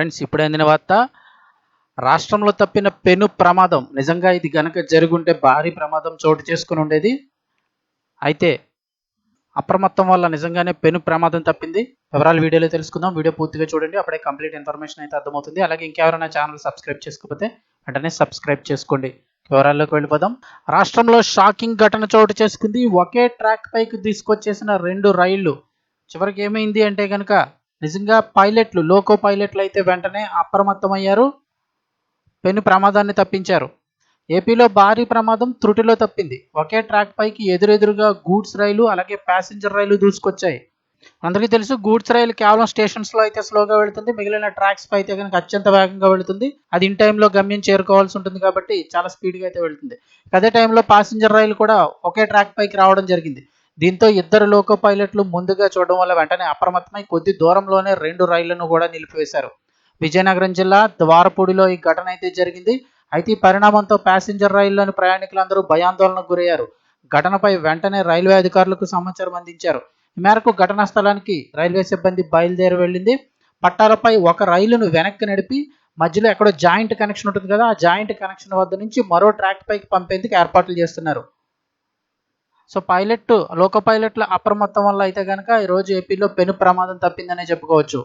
Friends ఇప్పుడు అందిన వార్త రాష్ట్రంలో తప్పిన పెను ప్రమాదం. నిజంగా ఇది గనక జరుగుంటే భారీ ప్రమాదం చోటు చేసుకుని ఉండేది. అయితే అప్రమత్తం వల్ల నిజంగానే పెను ప్రమాదం తప్పింది. వివరాలు వీడియోలో తెలుసుకుందాం. వీడియో పూర్తిగా చూడండి. అప్పుడే కంప్లీట్ ఇన్ఫర్మేషన్ అయితే అర్థమవుతుంది. అలాగే ఇంకెవరైనా ఛానల్ సబ్స్క్రైబ్ చేసుకోకపోతే వెంటనే సబ్స్క్రైబ్ చేసుకోండి. వివరాల్లోకి వెళ్ళిపోదాం. రాష్ట్రంలో షాకింగ్ ఘటన చోటు చేసుకుంది. ఒకే ట్రాక్ పైకి తీసుకొచ్చేసిన రెండు రైళ్ళు. చివరికి ఏమైంది అంటే కనుక నిజంగా పైలట్లు లోకో పైలట్లు అయితే వెంటనే అప్రమత్తమయ్యారు. పెను ప్రమాదాన్ని తప్పించారు. ఏపీలో భారీ ప్రమాదం త్రుటిలో తప్పింది. ఒకే ట్రాక్ పైకి ఎదురెదురుగా గూడ్స్ రైలు అలాగే ప్యాసింజర్ రైలు దూసుకొచ్చాయి. అందరికీ తెలుసు గూడ్స్ రైలు కేవలం స్టేషన్స్లో అయితే స్లోగా వెళుతుంది. మిగిలిన ట్రాక్స్ పై అయితే కనుక అత్యంత వేగంగా వెళుతుంది. అది ఇన్ టైంలో గమ్యం చేరుకోవాల్సి ఉంటుంది కాబట్టి చాలా స్పీడ్గా అయితే వెళుతుంది. అదే టైంలో ప్యాసింజర్ రైలు కూడా ఒకే ట్రాక్ పైకి రావడం జరిగింది. దీంతో ఇద్దరు లోకో పైలట్లు ముందుగా చూడడం వల్ల వెంటనే అప్రమత్తమై కొద్ది దూరంలోనే రెండు రైళ్ళను కూడా నిలిపివేశారు. విజయనగరం జిల్లా ద్వారపూడిలో ఈ ఘటన అయితే జరిగింది. అయితే ఈ పరిణామంతో ప్యాసింజర్ రైల్లోని ప్రయాణికులందరూ భయాందోళనకు గురయ్యారు. ఘటనపై వెంటనే రైల్వే అధికారులకు సమాచారం అందించారు. ఈ మేరకు ఘటనా స్థలానికి రైల్వే సిబ్బంది బయలుదేరి వెళ్ళింది. పట్టాలపై ఒక రైలును వెనక్కి నడిపి మధ్యలో ఎక్కడో జాయింట్ కనెక్షన్ ఉంటుంది కదా ఆ జాయింట్ కనెక్షన్ వద్ద నుంచి మరో ట్రాక్ పైకి పంపేందుకు ఏర్పాట్లు చేస్తున్నారు. సో పైలట్ లోక పైలట్ల అప్రమత్తం వల్ల అయితే కనుక ఈరోజు ఏపీలో పెను ప్రమాదం తప్పిందనే చెప్పుకోవచ్చు.